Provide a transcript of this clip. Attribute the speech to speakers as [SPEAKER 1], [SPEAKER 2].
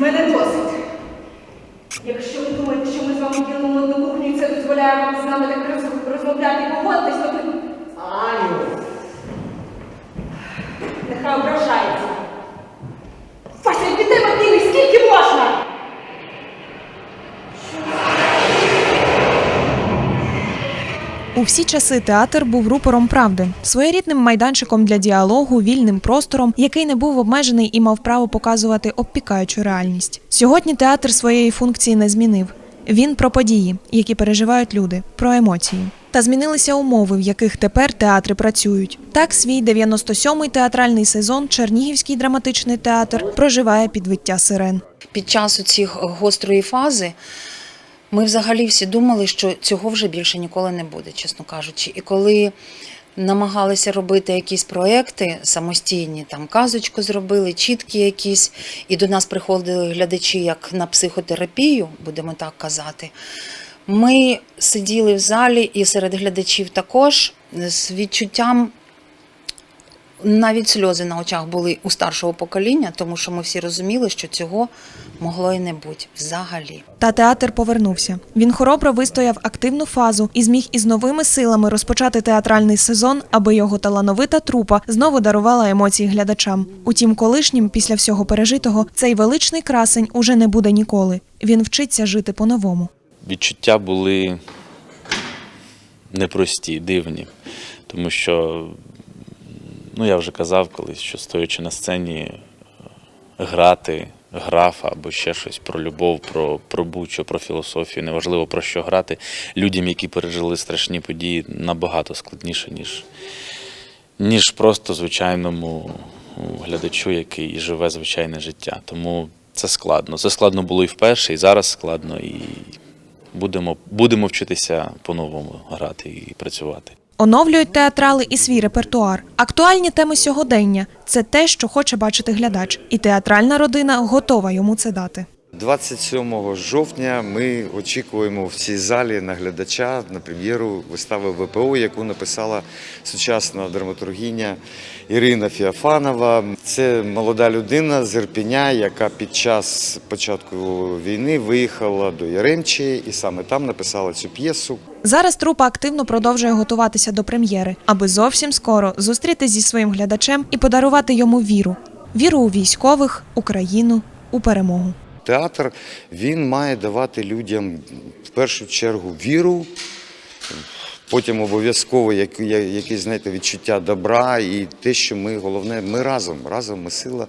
[SPEAKER 1] мене досить. Якщо ви думаєте, що ми з вами ділимо одну кухню і це дозволяє вам з нами так розмовляти і поводитись, то ви... Аню! Нехай ображається.
[SPEAKER 2] У всі часи театр був рупором правди, своєрідним майданчиком для діалогу, вільним простором, який не був обмежений і мав право показувати обпікаючу реальність. Сьогодні театр своєї функції не змінив. Він про події, які переживають люди, про емоції. Та змінилися умови, в яких тепер театри працюють. Так, свій 97-й театральний сезон Чернігівський драматичний театр проживає підвиття сирен.
[SPEAKER 3] Під час цієї гострої фази ми взагалі всі думали, що цього вже більше ніколи не буде, чесно кажучи. І коли намагалися робити якісь проекти самостійні, там казочку зробили, чіткі якісь, і до нас приходили глядачі як на психотерапію, будемо так казати. Ми сиділи в залі і серед глядачів також з відчуттям навіть сльози на очах були у старшого покоління, тому що ми всі розуміли, що цього могло і не бути взагалі.
[SPEAKER 2] Та театр повернувся. Він хоробро вистояв активну фазу і зміг із новими силами розпочати театральний сезон, аби його талановита трупа знову дарувала емоції глядачам. Утім, колишнім після всього пережитого цей величний красень уже не буде ніколи. Він вчиться жити по-новому.
[SPEAKER 4] відчуття були непрості, дивні. Тому що, ну я вже казав колись, що стоячи на сцені, е, грати графа або ще щось про любов, про, про будь-що, про філософію, неважливо про що грати людям, які пережили страшні події, набагато складніше, ніж, ніж просто звичайному глядачу, який живе звичайне життя. Тому це складно. Це складно було і вперше, і зараз складно, і будемо, будемо вчитися по-новому грати і працювати.
[SPEAKER 2] Оновлюють театрали і свій репертуар. Актуальні теми сьогодення це те, що хоче бачити глядач, і театральна родина готова йому це дати.
[SPEAKER 5] 27 жовтня ми очікуємо в цій залі наглядача на прем'єру вистави ВПО, яку написала сучасна драматургіня Ірина Фіафанова. Це молода людина з Ірпіня, яка під час початку війни виїхала до Яремчі і саме там написала цю п'єсу.
[SPEAKER 2] Зараз трупа активно продовжує готуватися до прем'єри, аби зовсім скоро зустрітись зі своїм глядачем і подарувати йому віру: віру у військових, Україну, у перемогу.
[SPEAKER 5] Театр він має давати людям в першу чергу віру, потім обов'язково як- я- якесь знаєте, відчуття добра і те, що ми головне, ми разом, разом ми сила.